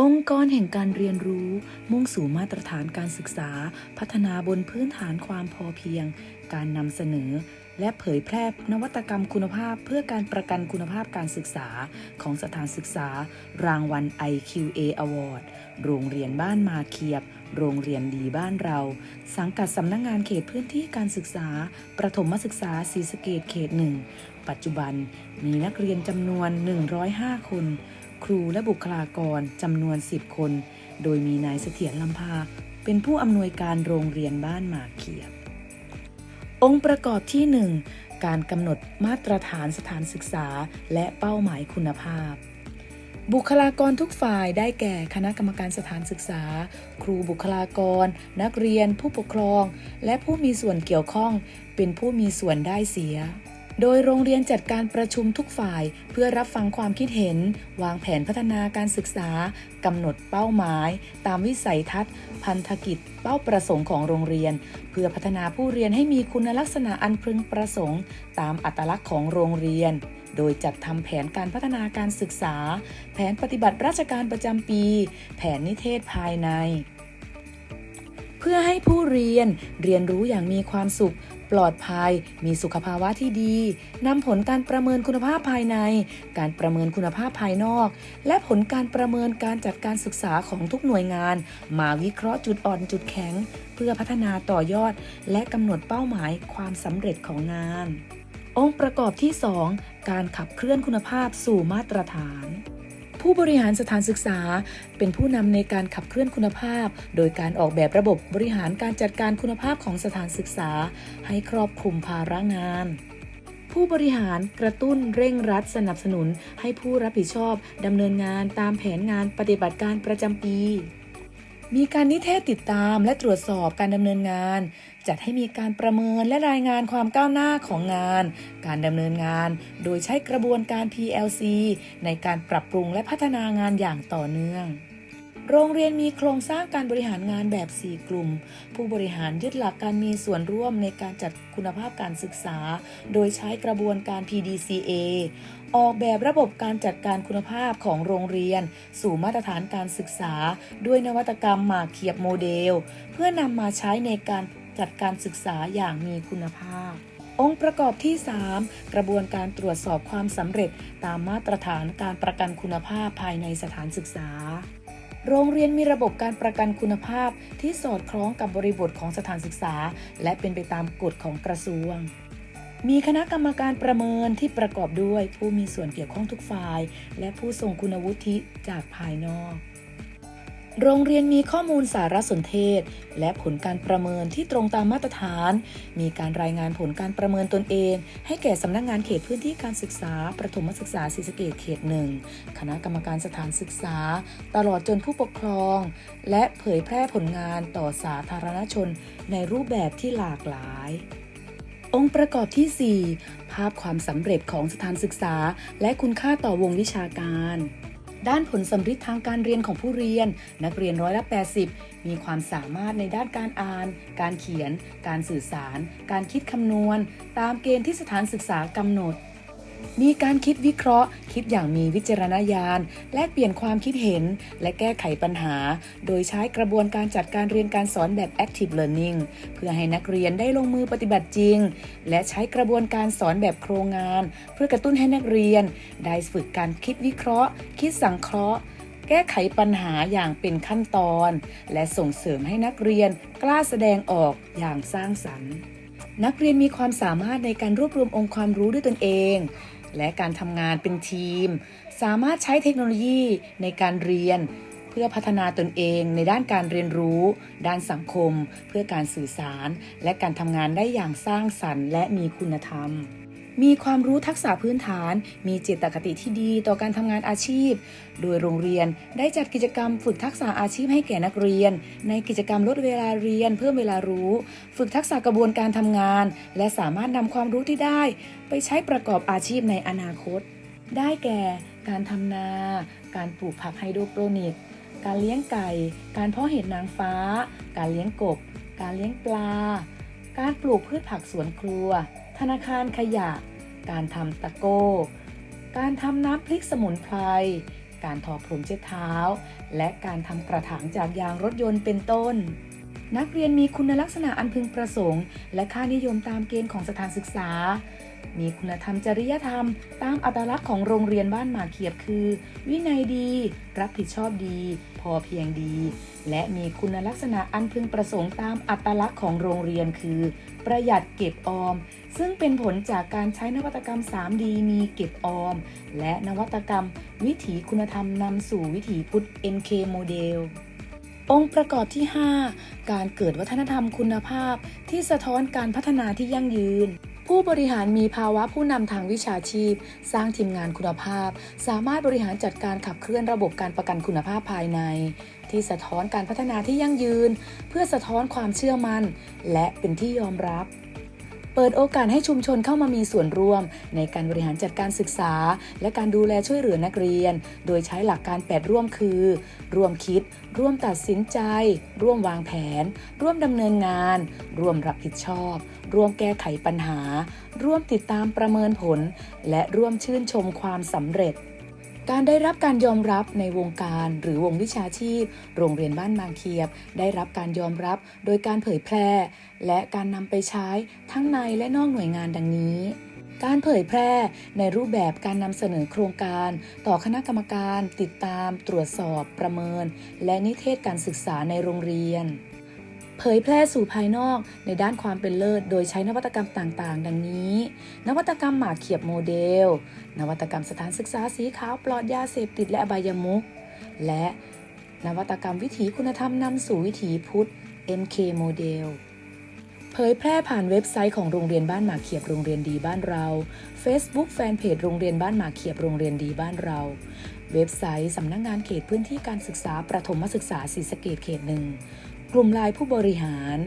องค์กรแห่งการเรียนรู้มุ่งสู่มาตรฐานการศึกษา พัฒนาบนพื้นฐานความพอเพียง การนำเสนอ และเผยแพร่นวัตกรรมคุณภาพ เพื่อการประกันคุณภาพการศึกษาของสถานศึกษา รางวัล IQA Award โรงเรียนบ้านมาเคียบ โรงเรียนดีบ้านเรา สังกัดสำนักงงานเขตพื้นที่การศึกษา ประถมศึกษาศรีสะเกดเขตหนึ่งปัจจุบันมีนักเรียนจำนวน 105 คน ครูและบุคลากรจำนวน 10 คน โดยมีนายเสถียรลำพา เป็นผู้อำนวยการโรงเรียนบ้านหมากเขียบ องค์ประกอบที่ 1 การกำหนดมาตรฐานสถานศึกษา และเป้าหมายคุณภาพบุคลากรทุกฝ่ายได้แก่คณะกรรมการสถานศึกษา ครูบุคลากร นักเรียน ผู้ปกครอง และผู้มีส่วนเกี่ยวข้อง เป็นผู้มีส่วนได้เสีย โดยโรงเรียนจัดการประชุมทุกฝ่ายเพื่อรับฟังความคิดเห็น วางแผนพัฒนาการศึกษากำหนดเป้าหมาย ตามวิสัยทัศน์ พันธกิจ เป้าประสงค์ของโรงเรียน เพื่อพัฒนาผู้เรียนให้มีคุณลักษณะอันพึงประสงค์ ตามอัตลักษณ์ของโรงเรียน โดยจัดทำแผนการพัฒนาการศึกษา แผนปฏิบัติราชการประจำปี แผนนิเทศภายใน เพื่อให้ผู้เรียนเรียนรู้อย่างมีความสุข ปลอดภัย มีสุขภาวะที่ดีนำผลการประเมินคุณภาพภายใน การประเมินคุณภาพภายนอก และผลการประเมินการจัดการศึกษาของทุกหน่วยงาน มาวิเคราะห์จุดอ่อนจุดแข็ง เพื่อพัฒนาต่อยอด และกำหนดเป้าหมายความสำเร็จของงาน องค์ประกอบที่ 2 การขับเคลื่อนคุณภาพสู่มาตรฐาน ผู้บริหารสถานศึกษา เป็นผู้นำในการขับเคลื่อนคุณภาพ โดยการออกแบบระบบบริหารการจัดการคุณภาพของสถานศึกษา ให้ครอบคลุมภาระงานผู้บริหารกระตุ้นเร่งรัดสนับสนุนให้ผู้รับผิดชอบดำเนินงานตามแผนงานปฏิบัติการประจำปี มีการนิเทศติดตามและตรวจสอบการดำเนินงาน จัดให้มีการประเมินและรายงานความก้าวหน้าของงาน การดำเนินงาน โดยใช้กระบวนการ PLC ในการปรับปรุงและพัฒนางานอย่างต่อเนื่อง โรงเรียนมีโครงสร้างการบริหารงานแบบ 4 กลุ่ม ผู้บริหารยึดหลักการมีส่วนร่วมในการจัดคุณภาพการศึกษา โดยใช้กระบวนการ PDCA ออกแบบระบบการจัดการคุณภาพของโรงเรียน สู่มาตรฐานการศึกษา ด้วยนวัตกรรมหมากเขียบโมเดล เพื่อนำมาใช้ในการจัดการศึกษาอย่างมีคุณภาพ องค์ประกอบที่ 3 กระบวนการตรวจสอบความสำเร็จตามมาตรฐานการประกันคุณภาพภายในสถานศึกษาโรงเรียนมีระบบการประกันคุณภาพที่สอดคล้องกับบริบทของสถานศึกษา และเป็นไปตามกฎของกระทรวง มีคณะกรรมการประเมินที่ประกอบด้วยผู้มีส่วนเกี่ยวข้องทุกฝ่าย และผู้ทรงคุณวุฒิจากภายนอก โรงเรียนมีข้อมูลสารสนเทศ และผลการประเมินที่ตรงตามมาตรฐาน มีการรายงานผลการประเมินตนเอง ให้แก่สำนักงงานเขตพื้นที่การศึกษา ประถมศึกษาศรีสะเกดเขตหนึ่งคณะกรรมการสถานศึกษา ตลอดจนผู้ปกครอง และเผยแพร่ผลงานต่อสาธารณชนในรูปแบบที่หลากหลาย องค์ประกอบที่ 4 ภาพความสำเร็จของสถานศึกษา และคุณค่าต่อวงวิชาการ ด้านผลสำฤทธิ์ทางการเรียนของผู้เรียน นักเรียนร้อยละ 80 มีความสามารถในด้านการอ่าน การเขียน การสื่อสาร การคิดคำนวณ ตามเกณฑ์ที่สถานศึกษากำหนด มีการคิดวิเคราะห์ คิดอย่างมีวิจารณญาณ แลกเปลี่ยนความคิดเห็น และแก้ไขปัญหา โดยใช้กระบวนการจัดการเรียนการสอนแบบ active learning เพื่อให้นักเรียนได้ลงมือปฏิบัติจริง และใช้กระบวนการสอนแบบโครงงาน เพื่อกระตุ้นให้นักเรียน ได้ฝึกการคิดวิเคราะห์ คิดสังเคราะห์แก้ไขปัญหาอย่างเป็นขั้นตอน และส่งเสริมให้นักเรียนกล้าแสดงออกอย่างสร้างสรรค์ นักเรียนมีความสามารถในการรวบรวมองค์ความรู้ด้วยตนเอง และการทำงานเป็นทีม สามารถใช้เทคโนโลยีในการเรียน เพื่อพัฒนาตนเองในด้านการเรียนรู้ ด้านสังคม เพื่อการสื่อสาร และการทำงานได้อย่างสร้างสรรค์และมีคุณธรรม มีความรู้ทักษะพื้นฐาน มีเจตคติที่ดีต่อการทำงานอาชีพ โดยโรงเรียนได้จัดกิจกรรมฝึกทักษะอาชีพให้แก่นักเรียน ในกิจกรรมลดเวลาเรียน เพิ่มเวลารู้ ฝึกทักษะกระบวนการทำงาน และสามารถนำความรู้ที่ได้ ไปใช้ประกอบอาชีพในอนาคต ได้แก่ การทำนา การปลูกผักไฮโดรโปรนิกการเลี้ยงไก่ การเพาะเห็ดนางฟ้า การเลี้ยงกบ การเลี้ยงปลา การปลูกพืชผักสวนครัว ธนาคารขยะ การทำตะโก้ การทำน้ำพริกสมุนไพร การทอพรมเช็ดเท้า และการทำกระถางจากยางรถยนต์เป็นต้น นักเรียนมีคุณลักษณะอันพึงประสงค์ และค่านิยมตามเกณฑ์ของสถานศึกษา มีคุณธรรมจริยธรรม ตามอัตลักษณ์ของโรงเรียนบ้านหมาเขียบคือ วินัยดี รับผิดชอบดี พอเพียงดี และมีคุณลักษณะอันพึงประสงค์ตามอัตลักษณ์ของโรงเรียนคือ ประหยัดเก็บออม ซึ่งเป็นผลจากการใช้นวัตกรรม 3D มีเก็บออม และนวัตกรรม วิถีคุณธรรมนำสู่วิถีพุทธ NK โมเดลองค์ประกอบที่ 5 การเกิดวัฒนธรรมคุณภาพที่สะท้อนการพัฒนาที่ยั่งยืน ผู้บริหารมีภาวะผู้นำทางวิชาชีพ สร้างทีมงานคุณภาพ สามารถบริหารจัดการขับเคลื่อนระบบการประกันคุณภาพภายใน ที่สะท้อนการพัฒนาที่ยั่งยืน เพื่อสะท้อนความเชื่อมั่น และเป็นที่ยอมรับ เปิดโอกาสให้ชุมชนเข้ามามีส่วนร่วม ในการบริหารจัดการศึกษา และการดูแลช่วยเหลือนักเรียน โดยใช้หลักการ 8 ร่วมคือ ร่วมคิด ร่วมตัดสินใจ ร่วมวางแผน ร่วมดำเนินงาน ร่วมรับผิดชอบ ร่วมแก้ไขปัญหา ร่วมติดตามประเมินผล และร่วมชื่นชมความสำเร็จ การได้รับการยอมรับในวงการหรือวงวิชาชีพ โรงเรียนบ้านบางเคียบ ได้รับการยอมรับโดยการเผยแพร่ และการนำไปใช้ทั้งในและนอกหน่วยงานดังนี้การเผยแพร่ในรูปแบบการนำเสนอโครงการ ต่อคณะกรรมการ ติดตาม ตรวจสอบ ประเมิน และนิเทศการศึกษาในโรงเรียน ผยแพร่สู่ภายนอกในด้านความเป็นเลิศ โดยใช้นวัตกรรมต่างๆ ดังนี้ นวัตกรรมหมากเขียบโมเดล นวัตกรรมสถานศึกษาสีขาวปลอดยาเสพติดและอบายมุขและนวัตกรรมวิถีคุณธรรมนำสู่วิถีพุทธ MK โมเดลเผยแพร่ผ่านเว็บไซต์ของโรงเรียนบ้านหมากเขียบโรงเรียนดีบ้านเรา Facebook แฟนเพจโรงเรียนบ้านหมากเขียบโรงเรียนดีบ้านเรา เว็บไซต์สำนักงงานเขตพื้นที่การศึกษาประถมศึกษาศรีสะเกดเขตหนึ่ง กลุ่มไลน์ผู้บริหาร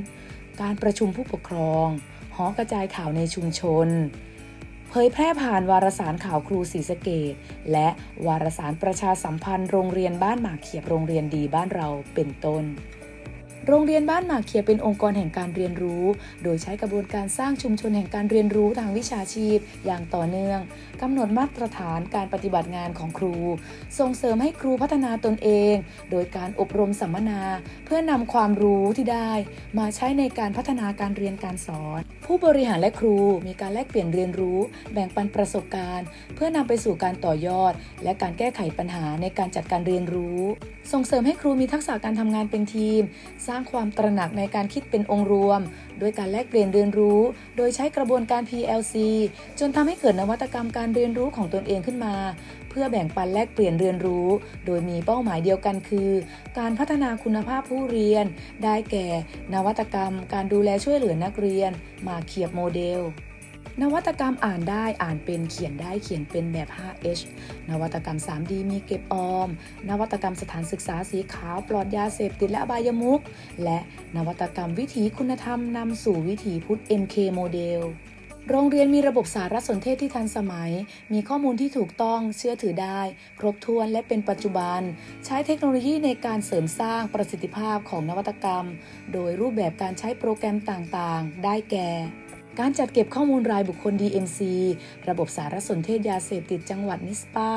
การประชุมผู้ปกครอง หอกระจายข่าวในชุมชน เผยแพร่ผ่านวารสารข่าวครูศรีสะเกดและวารสารประชาสัมพันธ์โรงเรียนบ้านหมากเขียบโรงเรียนดีบ้านเราเป็นต้น โรงเรียนบ้านหมากเขียเป็นองค์กรแห่งการเรียนรู้ โดยใช้กระบวนการสร้างชุมชนแห่งการเรียนรู้ทางวิชาชีพ อย่างต่อเนื่องกำหนดมาตรฐานการปฏิบัติงานของครู ส่งเสริมให้ครูพัฒนาตนเอง โดยการอบรมสัมมนา เพื่อนำความรู้ที่ได้ มาใช้ในการพัฒนาการเรียนการสอน ผู้บริหารและครูมีการแลกเปลี่ยนเรียนรู้ แบ่งปันประสบการณ์ เพื่อนำไปสู่การต่อยอด และการแก้ไขปัญหาในการจัดการเรียนรู้ ส่งเสริมให้ครูมีทักษะการทำงานเป็นทีมสร้างางความตระหนักในการคิดเป็นองค์รวม โดยการแลกเปลี่ยนเรียนรู้ โดยใช้กระบวนการ PLC จนทำให้เกิดนวัตกรรมการเรียนรู้ของตนเองขึ้นมา เพื่อแบ่งปันแลกเปลี่ยนเรียนรู้ โดยมีเป้าหมายเดียวกันคือ การพัฒนาคุณภาพผู้เรียน ได้แก่ นวัตกรรม การดูแลช่วยเหลือนักเรียน มาเขียบโมเดล นวัตกรรมอ่านได้อ่านเป็นเขียนได้เขียนเป็นแบบ 5H นวัตกรรม 3D มีเก็บออม นวัตกรรมสถานศึกษาสีขาวปลอดยาเสพติดและอบายมุขและนวัตกรรมวิถีคุณธรรมนำสู่วิถีพุทธ MK โมเดลโรงเรียนมีระบบสารสนเทศที่ทันสมัย มีข้อมูลที่ถูกต้อง เชื่อถือได้ ครบถ้วนและเป็นปัจจุบัน ใช้เทคโนโลยีในการเสริมสร้างประสิทธิภาพของนวัตกรรม โดยรูปแบบการใช้โปรแกรมต่างๆ ได้แก่ การจัดเก็บข้อมูลรายบุคคล DMC ระบบสารสนเทศยาเสพติดจังหวัดนิสปา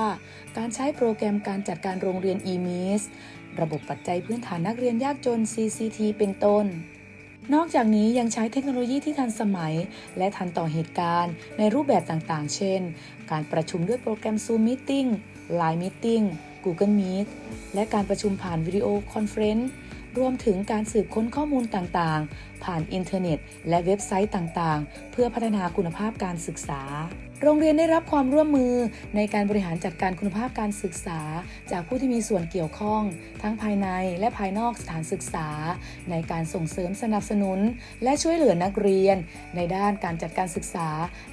การใช้โปรแกรมการจัดการโรงเรียน EMIS ระบบปัจจัยพื้นฐานนักเรียนยากจน CCT เป็นต้น นอกจากนี้ยังใช้เทคโนโลยีที่ทันสมัย และทันต่อเหตุการณ์ในรูปแบบต่างๆ เช่น การประชุมด้วยโปรแกรม Zoom Meeting Line Meeting Google Meet และการประชุมผ่านวิดีโอคอนเฟรนซ์ รวมถึงการสืบค้นข้อมูลต่างๆ ผ่านอินเทอร์เน็ต และเว็บไซต์ต่างๆ เพื่อพัฒนาคุณภาพการศึกษา โรงเรียนได้รับความร่วมมือในการบริหารจัดการคุณภาพการศึกษา จากผู้ที่มีส่วนเกี่ยวข้อง ทั้งภายในและภายนอกสถานศึกษา ในการส่งเสริมสนับสนุน และช่วยเหลือนักเรียน ในด้านการจัดการศึกษา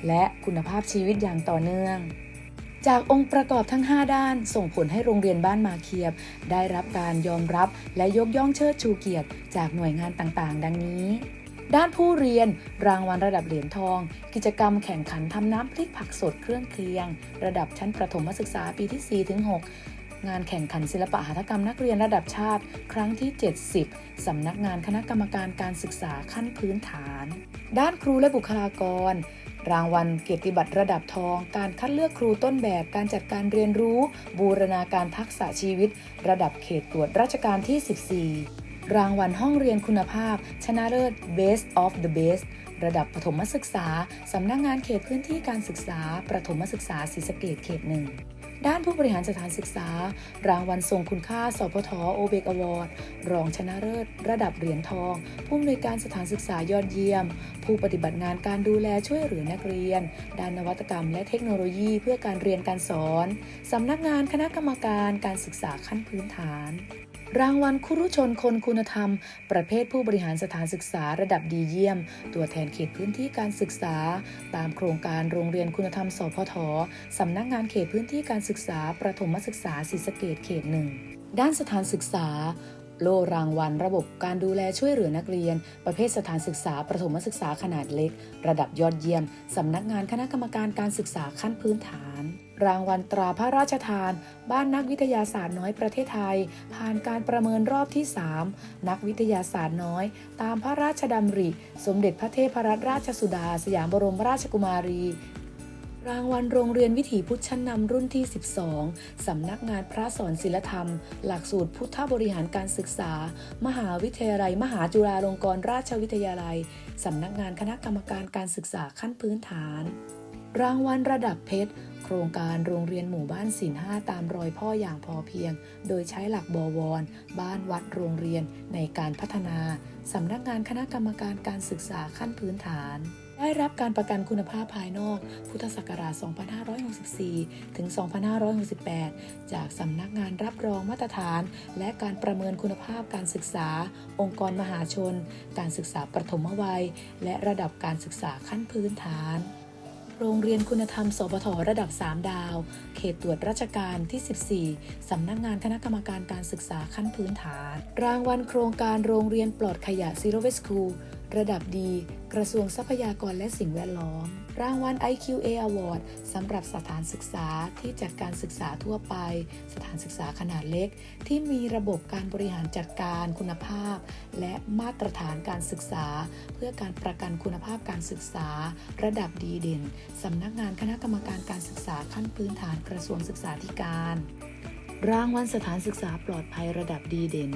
และคุณภาพชีวิตอย่างต่อเนื่อง จากองค์ประกอบทั้ง 5 ด้าน ส่งผลให้โรงเรียนบ้านมาเคียบ ได้รับการยอมรับและยกย่องเชิดชูเกียรติ จากหน่วยงานต่างๆ ดังนี้ ด้านผู้เรียน รางวัลระดับเหรียญทอง กิจกรรมแข่งขันทำน้ำพริกผักสดเครื่องเคียง ระดับชั้นประถมศึกษาปีที่ 4 ถึง 6งานแข่งขันศิลปะหัตถกรรมนักเรียนระดับชาติ ครั้งที่ 70 สำนักงานคณะกรรมการการศึกษาขั้นพื้นฐาน ด้านครูและบุคลากร รางวัลเกียรติบัตรระดับทอง การคัดเลือกครูต้นแบบ การจัดการเรียนรู้ บูรณาการทักษะชีวิต ระดับเขตตรวจราชการที่ 14 รางวัลห้องเรียนคุณภาพ ชนะเลิศ Best of the Best ระดับประถมศึกษา สำนักงานเขตพื้นที่การศึกษา ประถมศึกษาศรีสะเกดเขตหนึ่ง ด้านผู้บริหารสถานศึกษา รางวัลทรงคุณค่า สพทโอเบกอวอร์ด รองชนะเลิศ ระดับเหรียญทอง ผู้อำนวยการสถานศึกษายอดเยี่ยม ผู้ปฏิบัติงานการดูแลช่วยเหลือนักเรียน ด้านนวัตกรรมและเทคโนโลยีเพื่อการเรียนการสอน สำนักงานคณะกรรมการการศึกษาขั้นพื้นฐาน รางวัลคุรุชนคนคุณธรรม ประเภทผู้บริหารสถานศึกษาระดับดีเยี่ยม ตัวแทนเขตพื้นที่การศึกษา ตามโครงการโรงเรียนคุณธรรมสพทสำนักงานเขตพื้นที่การศึกษา ประถมศึกษาศรีสะเกดเขตหนึ่งด้านสถานศึกษา โล่รางวัล ระบบการดูแลช่วยเหลือนักเรียน ประเภทสถานศึกษา ประถมศึกษาขนาดเล็ก ระดับยอดเยี่ยมสำนักงานคณะกรรมการการศึกษาขั้นพื้นฐาน รางวัลตราพระราชทาน บ้านนักวิทยาศาสตร์น้อยประเทศไทย ผ่านการประเมินรอบที่ 3 นักวิทยาศาสตร์น้อย ตามพระราชดำริ สมเด็จพระเทพรัตนราชสุดา สยามบรมราชกุมารี รางวัลโรงเรียนวิถีพุทธชั้นนำรุ่นที่ 12 สำนักงานพระสอนศิลธรรม หลักสูตรพุทธบริหารการศึกษา มหาวิทยาลัย มหาจุฬาลงกรณราชวิทยาลัย สำนักงานคณะกรรมการการศึกษาขั้นพื้นฐาน รางวัลระดับเพชร โครงการโรงเรียนหมู่บ้านศิลห้าตามรอยพ่ออย่างพอเพียง โดยใช้หลักบวร บ้านวัดโรงเรียนในการพัฒนาสำนักงานคณะกรรมการการศึกษาขั้นพื้นฐาน ได้รับการประกันคุณภาพภายนอก พุทธศักราช 2564 ถึง 2568 จากสำนักงานรับรองมาตรฐาน และการประเมินคุณภาพการศึกษา องค์กรมหาชน การศึกษาประถมวัย และระดับการศึกษาขั้นพื้นฐาน โรงเรียนคุณธรรมสปทระดับ 3 ดาว เขตตรวจราชการที่ 14 สำนักงานคณะกรรมการการศึกษาขั้นพื้นฐาน รางวัลโครงการโรงเรียนปลอดขยะซีโรเวสคูลระดับดี กระทรวงทรัพยากรและสิ่งแวดล้อม รางวัล IQA Award สำหรับสถานศึกษาที่จัดการศึกษาทั่วไป สถานศึกษาขนาดเล็ก ที่มีระบบการบริหารจัดการคุณภาพ และมาตรฐานการศึกษา เพื่อการประกันคุณภาพการศึกษา ระดับดีเด่นสำนักงานคณะกรรมการการศึกษาขั้นพื้นฐานกระทรวงศึกษาธิการ รางวัลสถานศึกษาปลอดภัยระดับดีเด่น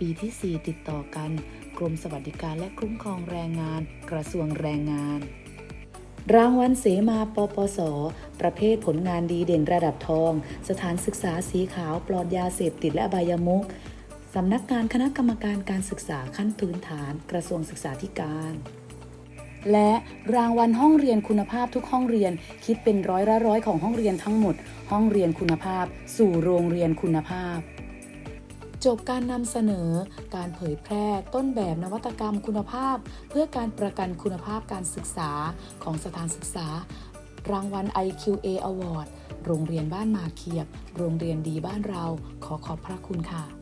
ปีที่ 4 ติดต่อกัน กรมสวัสดิการและคุ้มครองแรงงาน กระทรวงแรงงาน รางวัลเสมาปปส ประเภทผลงานดีเด่นระดับทอง สถานศึกษาสีขาวปลอดยาเสพติดและอบายมุขสำนักงานคณะกรรมการการศึกษาขั้นพื้นฐาน กระทรวงศึกษาธิการ และรางวัลห้องเรียนคุณภาพทุกห้องเรียนคิดเป็นร้อยละร้อยของห้องเรียนทั้งหมด ห้องเรียนคุณภาพ สู่โรงเรียนคุณภาพ จบการนำเสนอ การเผยแพร่ต้นแบบนวัตกรรมคุณภาพ เพื่อการประกันคุณภาพการศึกษาของสถานศึกษา รางวัล IQA Award โรงเรียนบ้านมาเขียบ โรงเรียนดีบ้านเรา ขอขอบพระคุณค่ะ